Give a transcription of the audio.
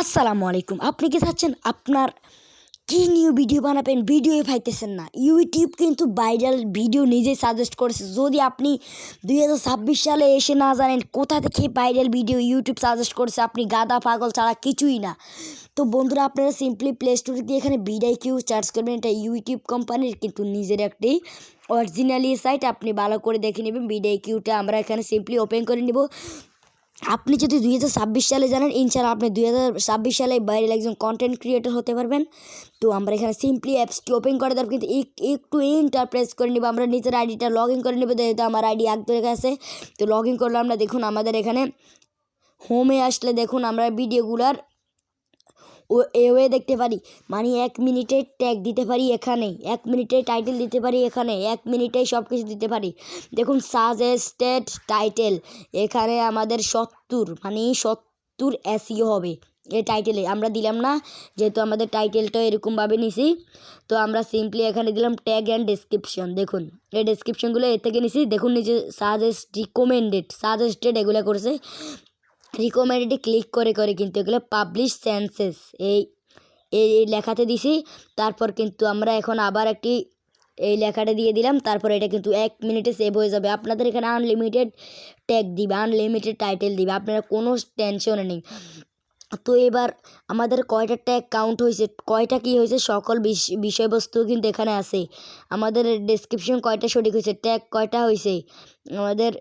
আসসালামু আলাইকুম। আপনি কি চাচ্ছেন আপনার কি নিউ ভিডিও বানাবেন? ভিডিওই পাইতেছেন না। ইউটিউব কিন্তু ভাইরাল ভিডিও নিজে সাজেস্ট করেছে। যদি আপনি দুই হাজার ছাব্বিশ সালে এসে না জানেন কোথা থেকে ভাইরাল ভিডিও ইউটিউব সাজেস্ট করেছে, আপনি গাদা, পাগল ছাড়া কিছুই না। তো বন্ধুরা, আপনারা সিম্পলি প্লে স্টোরে দিয়ে এখানে বিডাই কিউ চার্জ করবেন। এটা ইউটিউব কোম্পানির কিন্তু নিজের একটি অরিজিনালি সাইট আপনি ভালো করে দেখে নেবেন। বিডাই কিউটা আমরা এখানে সিম্পলি ওপেন করে নিব। আপনি যদি দুই হাজার ছাব্বিশ সালে জানেন ইনশাল্লাহ আপনি দুই হাজার ছাব্বিশ সালে বাইরের একজন কন্টেন্ট ক্রিয়েটর হতে পারবেন। তো আমরা এখানে সিম্পলি অ্যাপসটি ওপেন করে দেবো, কিন্তু একটু একটু ইন্টারপ্রেস করে নেব, আমরা নিজের আইডিটা লগ ইন করে নেব, যেহেতু আমার আইডি এক ধরে গেছে তো লগ ইন করলে আমরা দেখুন, আমাদের এখানে হোমে আসলে দেখুন, আমরা ভিডিওগুলার ও এওয়ে দেখতে পারি। মানে এক মিনিটে ট্যাগ দিতে পারি এখানে, এক মিনিটে টাইটেল দিতে পারি এখানে, এক মিনিটেই সব কিছু দিতে পারি। দেখুন সাজেস্টেড টাইটেল এখানে আমাদের সত্তর মানে সত্তর এসিও হবে এই টাইটেলে আমরা দিলাম না, যেহেতু আমাদের টাইটেলটা এরকমভাবে নিছি, তো আমরা সিম্পলি এখানে দিলাম ট্যাগ অ্যান্ড ডেসক্রিপশন দেখুন, এই ডেসক্রিপশনগুলো এর থেকে নিছি। দেখুন নিচে সাজেস্ট রিকমেন্ডেড সাজেস্টেড এগুলো করেছে। রিকমেন্ডেডে ক্লিক করে করে কিন্তু এগুলো পাবলিশ সেন্সেস এই এই লেখাতে দিছি, তারপর কিন্তু আমরা এখন আবার একটি, এই লেখাটা দিয়ে দিলাম, তারপর এটা কিন্তু এক মিনিটে সেভ হয়ে যাবে। আপনাদের এখানে আনলিমিটেড ট্যাগ দিবে আনলিমিটেড টাইটেল দিবে, আপনারা কোনো টেনশনে নেই। তো এবার আমাদের কয়টা ট্যাগ কাউন্ট হয়েছে, কয়টা কি হয়েছে, সকল বিষ- বিষয়বস্তু কিন্তু এখানে আছে। আমাদের ডেসক্রিপশন কয়টা সঠিক হয়েছে ট্যাগ কয়টা হয়েছে, আমাদের